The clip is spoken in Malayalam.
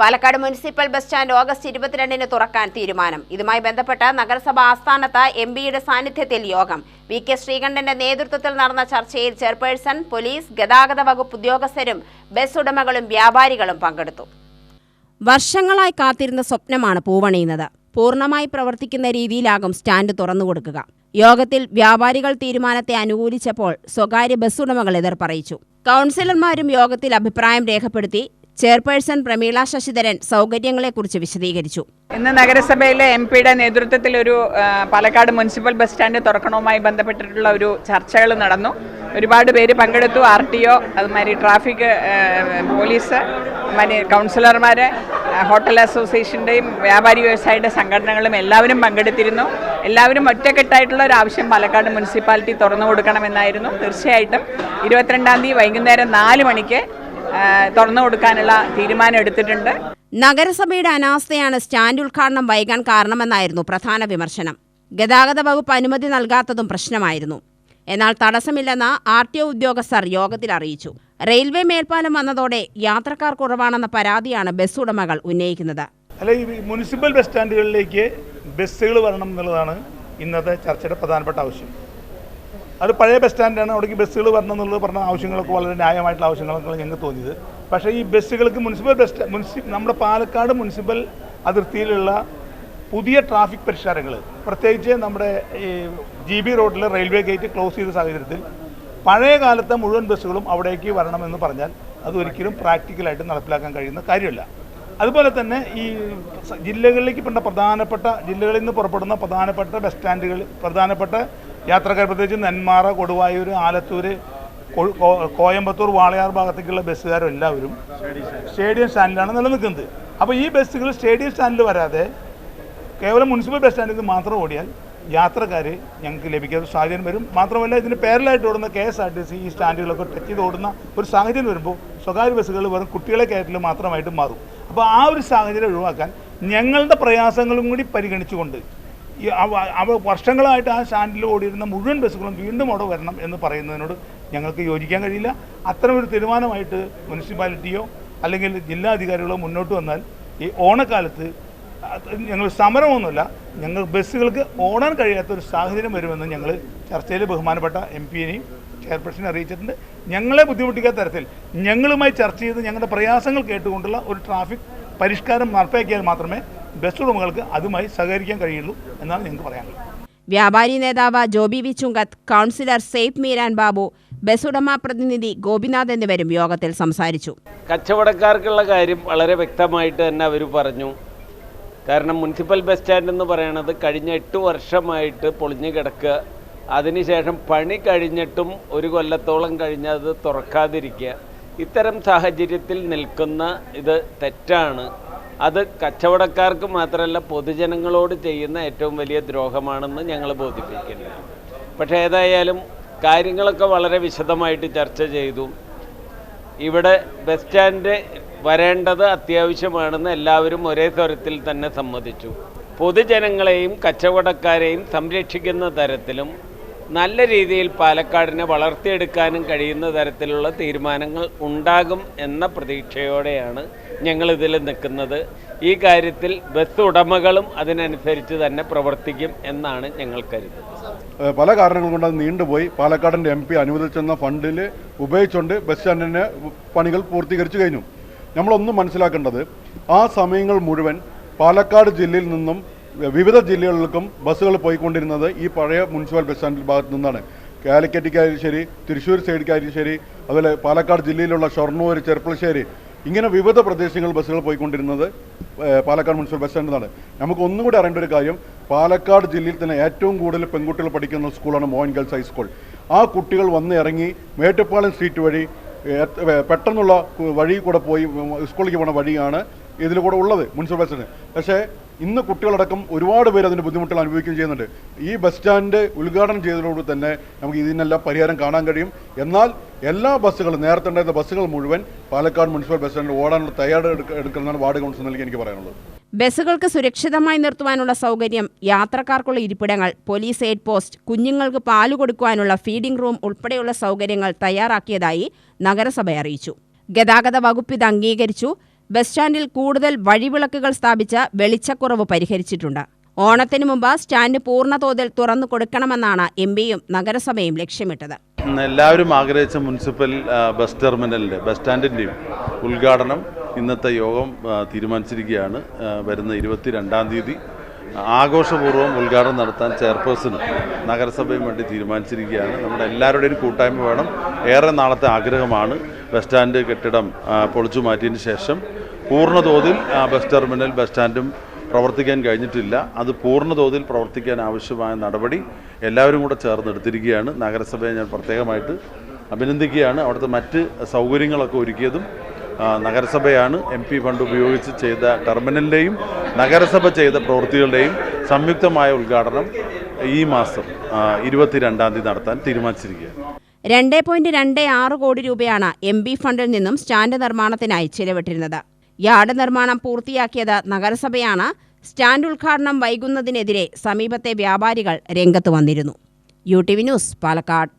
Palakkad municipal bus stand August ഇരുപത്തിരണ്ടിന് തുറക്കാൻ തീരുമാനം. ഇതുമായി ബന്ധപ്പെട്ട് നഗരസഭ ആസ്ഥാനത്ത് എം പിയുടെ സാന്നിധ്യത്തിൽ യോഗം. വി കെ ശ്രീകണ്ഠന്റെ നേതൃത്വത്തിൽ നടന്ന ചർച്ചയിൽ ചെയർപേഴ്സൺ പോലീസ് ഗതാഗത വകുപ്പ് ഉദ്യോഗസ്ഥരും ബസ് ഉടമകളും വ്യാപാരികളും പങ്കെടുത്തു. വർഷങ്ങളായി കാത്തിരുന്ന സ്വപ്നമാണ് പൂവണിയുന്നത്. പൂർണമായി പ്രവർത്തിക്കുന്ന രീതിയിലാകും സ്റ്റാൻഡ് തുറന്നുകൊടുക്കുക. യോഗത്തിൽ വ്യാപാരികൾ തീരുമാനത്തെ അനുകൂലിച്ചപ്പോൾ സ്വകാര്യ ബസ് ഉടമകൾ എതിർപ്പറിയിച്ചു. കൗൺസിലർമാരും യോഗത്തിൽ അഭിപ്രായം രേഖപ്പെടുത്തി ചെയർപേഴ്സൺ പ്രമീള ശശിധരൻ സൗകര്യങ്ങളെക്കുറിച്ച് വിശദീകരിച്ചു. ഇന്ന് നഗരസഭയിലെ എം പിയുടെ നേതൃത്വത്തിൽ ഒരു പാലക്കാട് മുനിസിപ്പൽ ബസ് സ്റ്റാൻഡ് തുറക്കണവുമായി ബന്ധപ്പെട്ടിട്ടുള്ള ഒരു ചർച്ചകൾ നടന്നു. ഒരുപാട് പേര് പങ്കെടുത്തു. ആർ ടി ഒ അതുമാതിരി ട്രാഫിക് പോലീസ് കൗൺസിലർമാർ ഹോട്ടൽ അസോസിയേഷന്റെയും വ്യാപാരി വ്യവസായിയുടെ സംഘടനകളും എല്ലാവരും പങ്കെടുത്തിരുന്നു. എല്ലാവരും ഒറ്റക്കെട്ടായിട്ടുള്ള ഒരു ആവശ്യം പാലക്കാട് മുനിസിപ്പാലിറ്റി തുറന്നു കൊടുക്കണമെന്നായിരുന്നു. തീർച്ചയായിട്ടും ഇരുപത്തിരണ്ടാം തീയതി വൈകുന്നേരം നാല് മണിക്ക് തുറന്നു കൊടുക്കാനുള്ള തീരുമാനം എടുത്തിട്ടുണ്ട്. നഗരസഭയുടെ അനാസ്ഥയാണ് സ്റ്റാൻഡ് ഉദ്ഘാടനം വൈകാൻ കാരണമെന്നായിരുന്നു പ്രധാന വിമർശനം. ഗതാഗത വകുപ്പ് അനുമതി നൽകാത്തതും പ്രശ്നമായിരുന്നു. എന്നാൽ തടസ്സമില്ലെന്ന് ആർ ടി ഒ ഉദ്യോഗസ്ഥർ യോഗത്തിൽ അറിയിച്ചു. റെയിൽവേ മേൽപ്പാലം വന്നതോടെ യാത്രക്കാർ കുറവാണെന്ന പരാതിയാണ് ബസ് ഉടമകൾ ഉന്നയിക്കുന്നത്. അല്ല ഈ മുനിസിപ്പൽ ബസ് സ്റ്റാൻഡുകളിലേക്ക് ബസ്സുകൾ വരണം എന്നുള്ളതാണ് ഇന്നത്തെ ചർച്ചയുടെ പ്രധാനപ്പെട്ട ആവശ്യം. അത് പഴയ ബസ് സ്റ്റാൻഡാണ് അവിടേക്ക് ബസ്സുകൾ വരണം എന്നുള്ളത് പറഞ്ഞ ആവശ്യങ്ങളൊക്കെ വളരെ ന്യായമായിട്ടുള്ള ആവശ്യങ്ങളൊക്കെ ഞങ്ങൾക്ക് തോന്നിയത്. പക്ഷേ ഈ ബസ്സുകൾക്ക് മുനിസിപ്പൽ ബസ് മുനിസി നമ്മുടെ പാലക്കാട് മുനിസിപ്പൽ അതിർത്തിയിലുള്ള പുതിയ ട്രാഫിക് പരിഷ്കാരങ്ങൾ പ്രത്യേകിച്ച് നമ്മുടെ ഈ ജി ബി റോഡിൽ റെയിൽവേ ഗേറ്റ് ക്ലോസ് ചെയ്ത സാഹചര്യത്തിൽ പഴയ കാലത്തെ മുഴുവൻ ബസ്സുകളും അവിടേക്ക് വരണമെന്ന് പറഞ്ഞാൽ അത് ഒരിക്കലും പ്രാക്ടിക്കലായിട്ട് നടപ്പിലാക്കാൻ കഴിയുന്ന കാര്യമല്ല. അതുപോലെ തന്നെ ഈ ജില്ലകളിലേക്ക് പെട്ട പ്രധാനപ്പെട്ട ജില്ലകളിൽ നിന്ന് പുറപ്പെടുന്ന പ്രധാനപ്പെട്ട ബസ് സ്റ്റാൻഡുകൾ പ്രധാനപ്പെട്ട യാത്രക്കാർ പ്രത്യേകിച്ച് നെന്മാറ കൊടുവായൂർ ആലത്തൂർ കോയമ്പത്തൂർ വാളയാർ ഭാഗത്തേക്കുള്ള ബസ്സുകാരും എല്ലാവരും സ്റ്റേഡിയം സ്റ്റാൻഡിലാണ് നിലനിൽക്കുന്നത്. അപ്പോൾ ഈ ബസ്സുകൾ സ്റ്റേഡിയം സ്റ്റാൻഡിൽ വരാതെ കേവലം മുനിസിപ്പൽ ബസ് സ്റ്റാൻഡിൽ മാത്രം ഓടിയാൽ യാത്രക്കാർ ഞങ്ങൾക്ക് ലഭിക്കാത്ത സാഹചര്യം വരും. മാത്രമല്ല ഇതിന് പേരലായിട്ട് ഓടുന്ന K S R T C ഈ സ്റ്റാൻഡുകളൊക്കെ ടച്ച് ചെയ്ത് ഓടുന്ന ഒരു സാഹചര്യം വരുമ്പോൾ സ്വകാര്യ ബസ്സുകൾ വെറും കുട്ടികളെ കയറ്റൽ മാത്രമായിട്ട് മാറും. അപ്പോൾ ആ ഒരു സാഹചര്യം ഒഴിവാക്കാൻ ഞങ്ങളുടെ പ്രയാസങ്ങളും കൂടി പരിഗണിച്ചുകൊണ്ട് അവ- വർഷങ്ങളായിട്ട് ആ സ്റ്റാൻഡിൽ ഓടിയിരുന്ന മുഴുവൻ ബസ്സുകളും വീണ്ടും അവിടെ വരണം എന്ന് പറയുന്നതിനോട് ഞങ്ങൾക്ക് യോജിക്കാൻ കഴിയില്ല. അത്തരമൊരു തീരുമാനമായിട്ട് മുനിസിപ്പാലിറ്റിയോ അല്ലെങ്കിൽ ജില്ലാ അധികാരികളോ മുന്നോട്ട് വന്നാൽ ഈ ഓണക്കാലത്ത് ഞങ്ങൾ സമരമൊന്നുമില്ല ഞങ്ങൾ ബസ്സുകൾക്ക് ഓടാൻ കഴിയാത്ത ഒരു സാഹചര്യം വരുമെന്ന് ഞങ്ങൾ ചർച്ചയിൽ ബഹുമാനപ്പെട്ട എം പിയെയും ചെയർപേഴ്സണെ അറിയിച്ചിട്ടുണ്ട്. ഞങ്ങളെ ബുദ്ധിമുട്ടിക്കാത്ത തരത്തിൽ ഞങ്ങളുമായി ചർച്ച ചെയ്ത് ഞങ്ങളുടെ പ്രയാസങ്ങൾ കേട്ടുകൊണ്ടുള്ള ഒരു ട്രാഫിക് പരിഷ്കാരം നടപ്പാക്കിയാൽ മാത്രമേ ബസ് ഉടമകൾക്ക് അതുമായി സഹകരിക്കാൻ കഴിയുള്ളൂ എന്നാണ് ഞങ്ങൾക്ക് പറയാനുള്ളത്. വ്യാപാരി നേതാവ് Joby V Chunkath councillor Saif Meeran Babu bus ഉടമ പ്രതിനിധി ഗോപിനാഥ് എന്നിവരും യോഗത്തിൽ സംസാരിച്ചു. കച്ചവടക്കാർക്കുള്ള കാര്യം വളരെ വ്യക്തമായിട്ട് തന്നെ അവർ പറഞ്ഞു. കാരണം മുനിസിപ്പൽ ബസ് സ്റ്റാൻഡ് എന്ന് പറയുന്നത് കഴിഞ്ഞ എട്ട് വർഷമായിട്ട് പൊളിഞ്ഞു കിടക്കുക. അതിനുശേഷം പണി കഴിഞ്ഞിട്ടും ഒരു കൊല്ലത്തോളം കഴിഞ്ഞ് അത് തുറക്കാതിരിക്കുക. ഇത്തരം സാഹചര്യത്തിൽ നിൽക്കുന്ന ഇത് തെറ്റാണ്. അത് കച്ചവടക്കാർക്ക് മാത്രമല്ല പൊതുജനങ്ങളോട് ചെയ്യുന്ന ഏറ്റവും വലിയ ദ്രോഹമാണെന്ന് ഞങ്ങൾ ബോധിപ്പിക്കുന്നു പക്ഷേ ഏതായാലും കാര്യങ്ങളൊക്കെ വളരെ വിശദമായിട്ട് ചർച്ച ചെയ്തു. ഇവിടെ ബസ് സ്റ്റാൻഡ് വരേണ്ടത് അത്യാവശ്യമാണെന്ന് എല്ലാവരും ഒരേ സ്വരത്തിൽ തന്നെ സമ്മതിച്ചു. പൊതുജനങ്ങളെയും കച്ചവടക്കാരെയും സംരക്ഷിക്കുന്ന തരത്തിലും നല്ല രീതിയിൽ പാലക്കാടിനെ വളർത്തിയെടുക്കാനും കഴിയുന്ന തരത്തിലുള്ള തീരുമാനങ്ങൾ ഉണ്ടാകും എന്ന പ്രതീക്ഷയോടെയാണ് ഞങ്ങളിതിൽ നിൽക്കുന്നത് ഈ കാര്യത്തിൽ ബസ് ഉടമകളും അതിനനുസരിച്ച് തന്നെ പ്രവർത്തിക്കും എന്നാണ് ഞങ്ങൾ കരുതുന്നത്. പല കാരണങ്ങൾ കൊണ്ട് അത് നീണ്ടുപോയി. പാലക്കാടിന്റെ എം പി അനുവദിച്ചെന്ന ഫണ്ടിൽ ഉപയോഗിച്ചുകൊണ്ട് ബസ് സ്റ്റാൻഡിന്റെ പണികൾ പൂർത്തീകരിച്ചു കഴിഞ്ഞു. നമ്മളൊന്നും മനസ്സിലാക്കേണ്ടത് ആ സമയങ്ങൾ മുഴുവൻ പാലക്കാട് ജില്ലയിൽ നിന്നും വിവിധ ജില്ലകളിലേക്കും ബസ്സുകൾ പോയിക്കൊണ്ടിരുന്നത് ഈ പഴയ മുനിസിപ്പൽ ബസ് സ്റ്റാൻഡിൽ ഭാഗത്തു നിന്നാണ്. കാലിക്കറ്റിക്കായാലും ശരി തൃശ്ശൂർ സൈഡിക്കായാലും ശരി അതുപോലെ പാലക്കാട് ജില്ലയിലുള്ള ഷൊർണൂർ ചെർപ്പളശ്ശേരി ഇങ്ങനെ വിവിധ പ്രദേശങ്ങൾ ബസ്സുകൾ പോയിക്കൊണ്ടിരുന്നത് പാലക്കാട് മുനിസിപ്പൽ ബസ് സ്റ്റാൻഡിൽ നിന്നാണ് നമുക്ക് ഒന്നും കൂടി അറിയേണ്ട ഒരു കാര്യം പാലക്കാട് ജില്ലയിൽ തന്നെ ഏറ്റവും കൂടുതൽ പെൺകുട്ടികൾ പഠിക്കുന്ന സ്കൂളാണ് മോഹൻ ഗേൾസ് ഹൈസ്കൂൾ. ആ കുട്ടികൾ വന്ന് ഇറങ്ങി മേട്ടുപ്പാളം സ്ട്രീറ്റ് വഴി പെട്ടെന്നുള്ള വഴി കൂടെ പോയി സ്കൂളിലേക്ക് പോണ വഴിയാണ് ഇതിൽ കൂടെ ഉള്ളത് മുനിസിപ്പൽ ബസ് സ്റ്റാൻഡ്. പക്ഷേ ഇന്ന് കുട്ടികളടക്കം ഒരുപാട് പേര് അതിന്റെ ബുദ്ധിമുട്ടുകൾ അനുഭവിക്കുകയും ചെയ്യുന്നുണ്ട്. ഈ ബസ് സ്റ്റാൻഡ് ഉദ്ഘാടനം ചെയ്തതിലൂടെ തന്നെ നമുക്ക് ഇതിനെല്ലാം പരിഹാരം കാണാൻ കഴിയും. എന്നാൽ എല്ലാ ബസ്സുകളും നേരത്തെ ഉണ്ടായിരുന്ന ബസ്സുകൾ മുഴുവൻ പാലക്കാട് മുനിസിപ്പൽ ബസ് സ്റ്റാൻഡിൽ ഓടാനുള്ള തയ്യാറെടുക്കണമെന്നാണ് വാർഡ് കൗൺസിൽ നൽകി എനിക്ക് പറയാനുള്ളത്. ബസ്സുകൾക്ക് സുരക്ഷിതമായി നിർത്തുവാനുള്ള സൗകര്യം യാത്രക്കാർക്കുള്ള ഇരിപ്പിടങ്ങൾ പോലീസ് എയ്ഡ് പോസ്റ്റ് കുഞ്ഞുങ്ങൾക്ക് പാൽ കൊടുക്കുവാനുള്ള ഫീഡിംഗ് റൂം ഉൾപ്പെടെയുള്ള സൗകര്യങ്ങൾ തയ്യാറാക്കിയതായി നഗരസഭ അറിയിച്ചു. ഗതാഗത വകുപ്പ് ഇത് അംഗീകരിച്ചു. ബസ് സ്റ്റാൻഡിൽ കൂടുതൽ വഴിവിളക്കുകൾ സ്ഥാപിച്ച വെളിച്ചക്കുറവ് പരിഹരിച്ചിട്ടുണ്ട്. ഓണത്തിന് മുമ്പ് സ്റ്റാൻഡ് പൂർണതോതിൽ തുറന്നു കൊടുക്കണമെന്നാണ് എം പിയും നഗരസഭയും ലക്ഷ്യമിട്ടത്. എല്ലാവരും ആഗ്രഹിച്ച മുനിസിപ്പൽ ബസ് ടെർമിനലിന്റെ ബസ് സ്റ്റാൻഡിന്റെയും ഉദ്ഘാടനം ഇന്നത്തെ യോഗം തീരുമാനിച്ചിരിക്കുകയാണ്. വരുന്ന ഇരുപത്തി രണ്ടാം തീയതി ആഘോഷപൂർവം ഉദ്ഘാടനം നടത്താൻ ചെയർപേഴ്സണും നഗരസഭയും വേണ്ടി തീരുമാനിച്ചിരിക്കുകയാണ്. നമ്മുടെ എല്ലാവരുടെയും കൂട്ടായ്മ വേണം. ഏറെ നാളത്തെ ആഗ്രഹമാണ് ബസ് സ്റ്റാൻഡ് കെട്ടിടം പൊളിച്ചു മാറ്റിയതിന് ശേഷം. പൂർണതോതിൽ ബസ് ടെർമിനൽ ബസ് സ്റ്റാൻഡും പ്രവർത്തിക്കാൻ കഴിഞ്ഞിട്ടില്ല. അത് പൂർണതോതിൽ പ്രവർത്തിക്കാൻ ആവശ്യമായ നടപടി എല്ലാവരും കൂടെ ചേർന്ന് എടുത്തിരിക്കുകയാണ്. നഗരസഭയെ ഞാൻ പ്രത്യേകമായിട്ട് അഭിനന്ദിക്കുകയാണ്. അവിടുത്തെ മറ്റ് സൗകര്യങ്ങളൊക്കെ ഒരുക്കിയതും നഗരസഭയാണ്. എം പി ഫണ്ട് ഉപയോഗിച്ച് ചെയ്ത ടെർമിനലിന്റെയും നഗരസഭ ചെയ്ത പ്രവൃത്തികളുടെയും സംയുക്തമായ ഉദ്ഘാടനം ഈ മാസം ഇരുപത്തിരണ്ടാം തീയതി നടത്താൻ തീരുമാനിച്ചിരിക്കുകയാണ്. രണ്ട് പോയിന്റ് രണ്ട് ആറ് കോടി രൂപയാണ് എം ബി ഫണ്ടിൽ നിന്നും സ്റ്റാൻഡ് നിർമ്മാണത്തിനായി ചിലവിട്ടിരുന്നത്. യാർഡ് നിർമ്മാണം പൂർത്തിയാക്കിയത് നഗരസഭയാണ്. സ്റ്റാൻഡ് ഉദ്ഘാടനം വൈകുന്നതിനെതിരെ സമീപത്തെ വ്യാപാരികൾ രംഗത്ത് വന്നിരുന്നു. U T V news Palakkad.